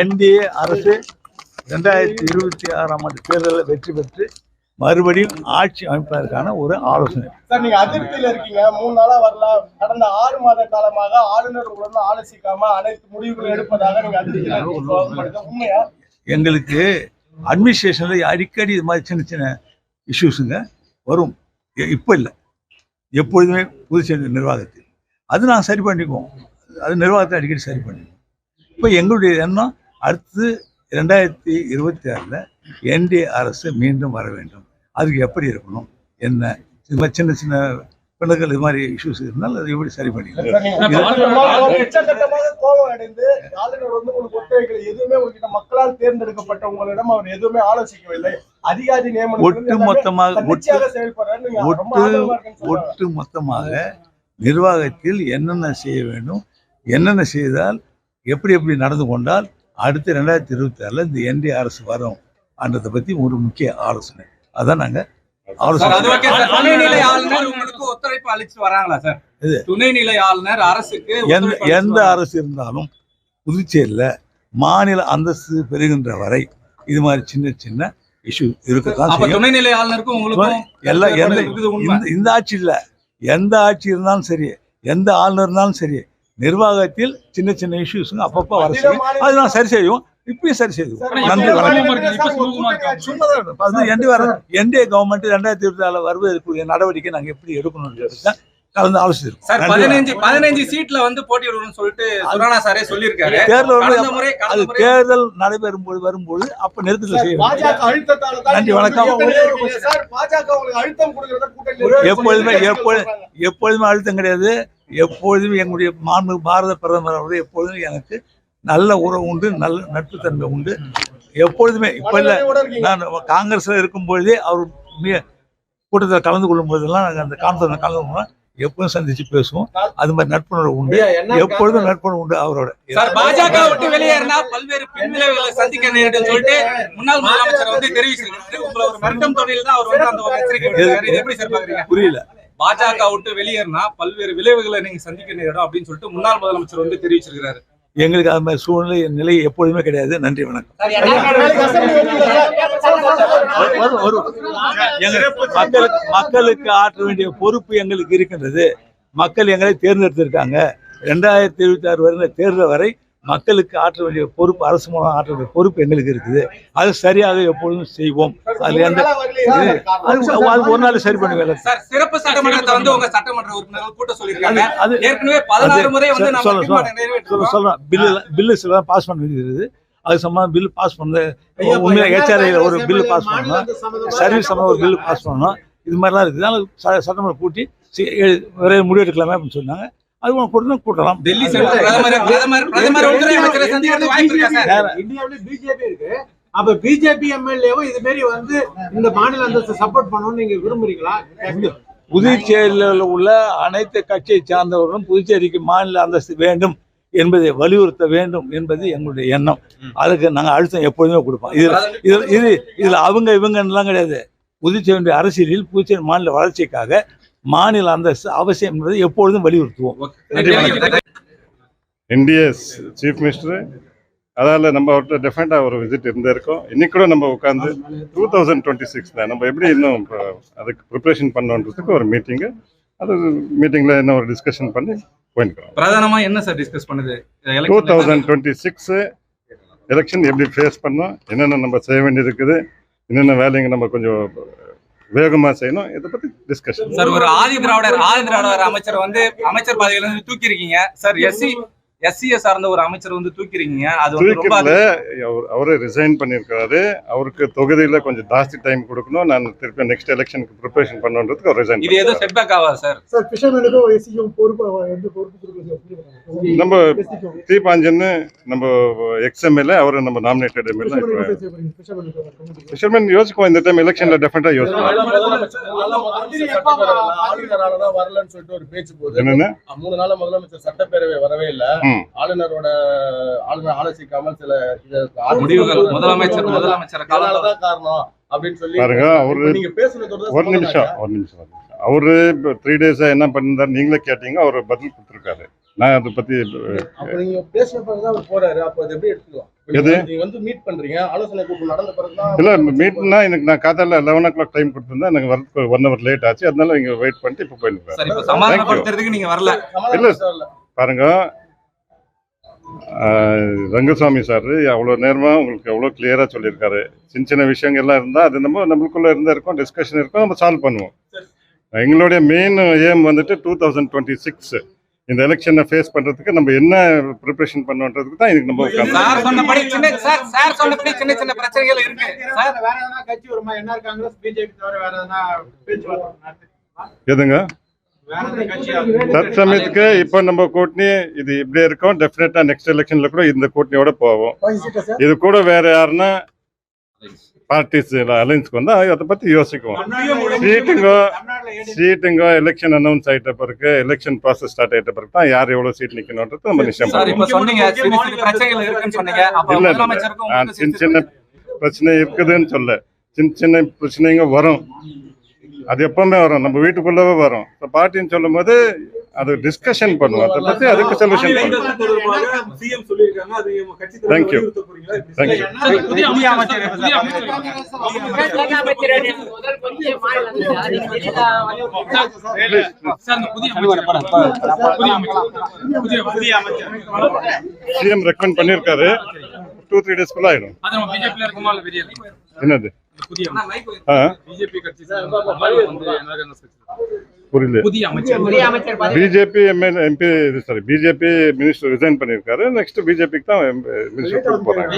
NDA அரசு ரெண்டாயிரத்தி இருபத்தி ஆறாம் ஆண்டு தேர்தலில் வெற்றி பெற்று மறுபடியும் ஆட்சி அமைப்பதற்கான ஒரு ஆலோசனை. சார் நீங்க அதிருப்தியில இருக்கீங்க. மூணு நாளா வரல கடந்த ஆறு மாத காலமாக ஆளுநர்களுடன் ஆலோசிக்காம அனைத்து முடிவுகளும் எடுப்பதாக நீங்க அதிருப்தியில. உண்மையா? எங்களுக்கு அட்மினிஸ்ட்ரேஷனில் அடிக்கடி இது மாதிரி சின்ன சின்ன இஷ்யூஸுங்க வரும். இப்போ இல்லை. எப்பொழுதுமே புதுச்சேரி நிர்வாகத்தில். அது நாங்கள் சரி பண்ணிக்குவோம். அது நிர்வாகத்தை அடிக்கடி சரி பண்ணிக்குவோம். இப்போ எங்களுடைய எண்ணம் அடுத்து ரெண்டாயிரத்தி இருபத்தி ஆறில் என்டிஏ அரசு மீண்டும் வர வேண்டும். அதுக்கு எப்படி இருக்கணும்? என்ன? சின்ன சின்ன பிள்ளைகள் இது மாதிரி இஷ்யூஸ் இருந்தால் அதை எப்படி சரி பண்ணிக்கலாம்? கோபம் அடைந்து ஆளுநர் வந்து உங்களுக்கு ஒத்துழைக்கல. எதுவுமே உங்ககிட்ட மக்களால் தேர்ந்தெடுக்கப்பட்ட உங்களிடம் அவர் எதுவுமே ஆலோசிக்கவில்லை. அதிகாரி நியமனம் ஒட்டு மொத்தமாக ஒட்டு. ஒட்டு மொத்தமாக நிர்வாகத்தில் என்னென்ன செய்ய வேண்டும்? என்னென்ன செய்தால் எப்படி எப்படி நடந்து கொண்டால் அடுத்து ரெண்டாயிரத்தி இருபத்தி ஆறில் இந்த என்டி அரசு வரும்ன்றதை பற்றி ஒரு முக்கிய ஆலோசனை. அதான் நாங்கள் எந்த? அரசு இருந்தாலும் புதுச்சேரியில் மாநில அந்தஸ்து பெறுகின்ற வரை இது மாதிரி சின்ன சின்ன இஷ்யூ செய்யும். துணைநிலை ஆளுநருக்கும் உங்களுக்கும் எல்லாம் எந்த இந்த ஆட்சி இல்ல. எந்த ஆட்சி இருந்தாலும் சரி எந்த ஆளுநர் இருந்தாலும் சரி நிர்வாகத்தில் சின்ன சின்ன இஷ்யூஸுங்க அப்பப்போ வர செய்யும். அது நான் சரி செய்வோம் இப்பயும் சரி செய்வோம் நன்றி வணக்கம். அது என்டி வர என்டிஏ கவர்மெண்ட் ரெண்டாயிரத்தி இருபத்தி நாலு வருவதற்குரிய நடவடிக்கை நாங்க எப்படி எடுக்கணும்னு கலந்து ஆலோசிச்சிருக்கோம். சார் பதினஞ்சு. பதினஞ்சு சீட்ல வந்து போட்டியிடணும்னு சொல்லிட்டு சுரானா சாரே சொல்லியிருக்காரு. தேர்தல் அது தேர்தல் நடைபெறும்போது வரும்போது அப்ப நெருக்கத்தில் சார், செய்ய பாஜக அழுத்தத்தால தான் நன்றி, வணக்கம். எப்பொழுதுமே. எப்பொழுதுமே அழுத்தம் கிடையாது. எப்பொழுதும் எங்களுடைய மாண்பு பாரத பிரதமர் அவர்கள் எப்பொழுதும் எனக்கு நல்ல உறவு உண்டு நல்ல நட்பு தன்மை உண்டு. எப்பொழுதுமே இப்ப இல்ல. நான் காங்கிரஸ்ல இருக்கும் பொழுதே அவர் கூட்டத்தில் கலந்து கொள்ளும் போதெல்லாம் நாங்கள் அந்த கான்ஃபரன்ஸ் கலந்து கொள்ளும் எப்பவும் சந்திச்சு பேசுவோம். அது மாதிரி நட்புணர்வு உண்டு. எப்பொழுதும் நட்புணர்வு உண்டு அவரோட. சார் பாஜக விட்டு வெளியேறினா பல்வேறு பின்விளைவுகளை சந்திக்க நேரிடும் சொல்லிட்டு முன்னாள் முதலமைச்சர் வந்து தெரிவிச்சிருக்காரு உங்களை ஒரு மிரட்டும் தொழில் தான் அவர் வந்து அந்த எச்சரிக்கை புரியல. பாஜக விட்டு வெளியேறினா பல்வேறு விளைவுகளை நீங்க சந்திக்க நேரிடும் அப்படின்னு சொல்லிட்டு முன்னாள் முதலமைச்சர் வந்து தெரிவிச்சிருக்காரு எங்களுக்கு அது மாதிரி சூழ்நிலை நிலை எப்பொழுதுமே கிடையாது. நன்றி வணக்கம். மக்களுக்கு மக்களுக்கு ஆற்ற வேண்டிய பொறுப்பு எங்களுக்கு இருக்கின்றது. மக்கள் எங்களை தேர்ந்தெடுத்திருக்காங்க. ரெண்டாயிரத்தி இருபத்தி ஆறு வருகிற தேர்தல் வரை மக்களுக்கு ஆற்ற வேண்டிய பொறுப்பு அரசு மூலம் ஆற்ற வேண்டிய பொறுப்பு எங்களுக்கு இருக்குது. அது சரியாக எப்பொழுதும் செய்வோம். அது எந்த. அது ஒரு நாள் சரி பண்ணுவேன் சார். சிறப்பு சட்டமன்றத்தை வந்து உங்க சட்டமன்ற உறுப்பினர்கள் கூட்ட அது சொல்லியிருக்காங்க. அது ஏற்கனவே பதினாறு முறை வந்து சொல்ல-. சொல்றேன் பில்லு பில்லு சில பாஸ் பண்ண வேண்டியது அது சம்பந்தம் பில் பாஸ் பண்ண உண்மையில ஹெச்ஆர்ஐல ஒரு பில்லு பாஸ் பண்ணணும். சர்வீஸ் சம்பந்தம் ஒரு பில்லு பாஸ் பண்ணணும். இது மாதிரிலாம் இருக்குது. அதனால ச- சட்டமன்றம் கூட்டி சி- எ- விரைவு முடிவெடுக்கலாமே அப்படின்னு சொன்னாங்க. அது கூட்டணும் கூட்டலாம் டெல்லி சென்று பிரதமர் பிரதமர் பிரதமர் உள்துறை அமைச்சரை சந்திக்கிறது வாய்ப்பு இருக்கா? சார் வேற இந்தியாவில பிஜேபி இருக்கு. அப்ப பிஜேபி எம்எல்ஏவும் இது மாதிரி வந்து இந்த மாநில அந்தஸ்து சப்போர்ட் பண்ணணும்னு நீங்க விரும்புறீங்களா? புதுச்சேரியில் உள்ள அனைத்து கட்சியை சார்ந்தவர்களும் புதுச்சேரிக்கு மாநில அந்தஸ்து வேண்டும் என்பதை வலியுறுத்த வேண்டும் என்பது எங்களுடைய எண்ணம். அதுக்கு நாங்கள் அழுத்தம் எப்பொழுதுமே கொடுப்போம். இது இது இது இதுல அவங்க இவங்கலாம் கிடையாது. புதுச்சேரியுடைய அரசியலில் புதுச்சேரி மாநில வளர்ச்சிக்காக மாநில அந்தஸ்து அவசியம் என்பதை எப்பொழுதும் வலியுறுத்துவோம். என்டிஎஸ் சீஃப் மினிஸ்டர் அதால நம்ம அவர்கிட்ட டெஃபினட்டாக ஒரு விசிட் இருந்தே இருக்கோம். இன்னைக்கு கூட நம்ம உட்காந்து டூ தௌசண்ட் டுவெண்ட்டி சிக்ஸ் தான். நம்ம எப்படி இன்னும் அதுக்கு ப்ரிப்ரேஷன் பண்ணணுன்றதுக்கு ஒரு மீட்டிங்கு அது மீட்டிங்கில் என்ன ஒரு டிஸ்கஷன் பண்ணி போயிருக்கிறோம் பிரதானமா என்ன சார் டிஸ்கஸ் பண்ணுது? Two thousand twenty six election எப்படி ஃபேஸ் பண்ணோம் என்னென்ன நம்ம செய்ய வேண்டியது இருக்குது என்னென்ன வேலைங்க நம்ம கொஞ்சம் வேகமா செய்யணும். இதை பத்தி டிஸ்கஷன் சார் ஒரு ஆதி திராவிடர் ஆதி திராவிடர் அமைச்சர் வந்து அமைச்சர் பதவியில இருந்து தூக்கி இருக்கீங்க சார் எஸ்சி எஸ்சியை சார்ந்த ஒரு அமைச்சர் வந்து தூக்கி இருக்கீங்க அது வந்து ரொம்ப அவர் ரிசைன் பண்ணியிருக்காரு. அவருக்கு தொகுதியில் கொஞ்சம் ஜாஸ்தி டைம் கொடுக்கணும். நான் திருப்பி நெக்ஸ்ட் எலெக்ஷனுக்கு ப்ரிப்பரேஷன் பண்ணுன்றதுக்கு அவர் ரிசைன் இது எதுவும் செட்பேக் ஆகாது சார் சார் பிஷர்மேனுக்கும் எஸ்சிக்கும் பொறுப்பு நம்ம தீபாஞ்சன்னு நம்ம எக்ஸ்எம்எல்ஏ அவரை நம்ம நாமினேட்டட் எம்எல்ஏ ஃபிஷர்மேன் யோசிக்குவோம் இந்த டைம் எலெக்ஷன்ல டெஃபினட்டா யோசிக்குவோம் என்னென்ன மூணு நாள் முதலமைச்சர் சட்டப்பேரவை வரவே இல்ல. ஆளுநரோட ஆளுநர் ஆலோசிக்காமல் சில இது முடிவுகள். முதலமைச்சர் முதலமைச்சர் காரணம் அப்படின்னு சொல்லி பாருங்க அவரு நீங்க ஒரு நிமிஷம் ஒரு நிமிஷம் ஒரு நிமிஷம். அவரு த்ரீ டேஸா என்ன பண்ணிருந்தாரு நீங்களே கேட்டீங்க அவர் பதில் கொடுத்துருக்காரு. நான் அதை பத்தி நீங்க பேசின பிறகுதான் அவர் போறாரு. அப்ப அது எப்படி எடுத்துக்கலாம்? இல்ல மீட்னா எனக்கு நான் காத்தால லெவன் ஓ கிளாக் டைம் கொடுத்திருந்தேன். எனக்கு வரதுக்கு ஒன் ஹவர் லேட் ஆச்சு. அதனால இங்க வெயிட் பண்ணிட்டு இப்போ போயிருக்கேன் சார் இப்ப சமாதானப்படுத்துறதுக்கு நீங்க வரல. இல்ல. பாருங்க ரங்கசாமி சார் அவ்வளோ நேரமா உங்களுக்கு எவ்வளோ கிளியரா சொல்லியிருக்காரு. சின்ன சின்ன விஷயங்கள்லாம் இருந்தா அது நம்ம நம்மளுக்குள்ள இருந்தா இருக்கும் டிஸ்கஷன் இருக்கும் நம்ம சால்வ் பண்ணுவோம். எங்களுடைய மெயின் ஏம் வந்துட்டு டூ தௌசண்ட் டுவெண்ட்டி சிக்ஸ் இந்த எலெக்ஷனை ஃபேஸ் பண்றதுக்கு நம்ம என்ன ப்ரிப்பரேஷன் பண்ணோன்றதுக்கு தான் இதுக்கு நம்ம சார் சொன்னபடி சின்ன சார் சார் சொன்னபடி சின்ன சின்ன பிரச்சனைகள் இருக்கு. சார் வேற எதனா கட்சி வருமா? என்ஆர் காங்கிரஸ் பிஜேபி தவிர வேற எதனா பேச்சுவார்த்தை நடத்திருக்கீங்களா? எதுங்க? தற்சமயத்துக்கு இப்போ நம்ம கூட்டணி இது இப்படியே இருக்கும். டெஃபினட்டா நெக்ஸ்ட் எலெக்ஷன்ல கூட இந்த கூட்டணியோட போவோம். இது கூட வேற யாருன்னா பார்ட்டிஸ் அலைன்ஸ்க்கு வந்தா அதை பத்தி யோசிக்குவோம். சீட்டுங்கோ சீட்டுங்கோ எலெக்ஷன் அனௌன்ஸ் ஆயிட்ட பிறகு எலெக்ஷன் ப்ராசஸ் ஸ்டார்ட் ஆயிட்ட பிறகு தான் யார் எவ்வளவு சீட் நிக்கணும்ன்றது நம்ம நிச்சயம் இல்ல, சின்ன சின்ன பிரச்சனை இருக்குதுன்னு சொல்ல. சின்ன சின்ன பிரச்சனைங்க வரும். அது எப்பவுமே வரும். நம்ம வீட்டுக்குள்ளவே வரும். இப்போ பார்ட்டின்னு சொல்லும் போது அது டிஸ்கஷன் பண்ணுவோம். அதை பத்தி அதுக்கு சொல்யூஷன் பண்ணுவோம். Thank you thank you CM recommend பண்ணியிருக்காரு. டூ த்ரீ டேஸ்க்குள்ள ஆயிடும். என்னது? புதிய ஆ? பிஜேபி கட்சி வந்து புரியல புதிய அமைச்சர். புதிய அமைச்சர் பதவி. BJP ML MP sorry BJP minister resign பண்ணியிருக்காரு. நெக்ஸ்ட் பிஜேபிக்கு தான் மினிஸ்டர் போறாங்க.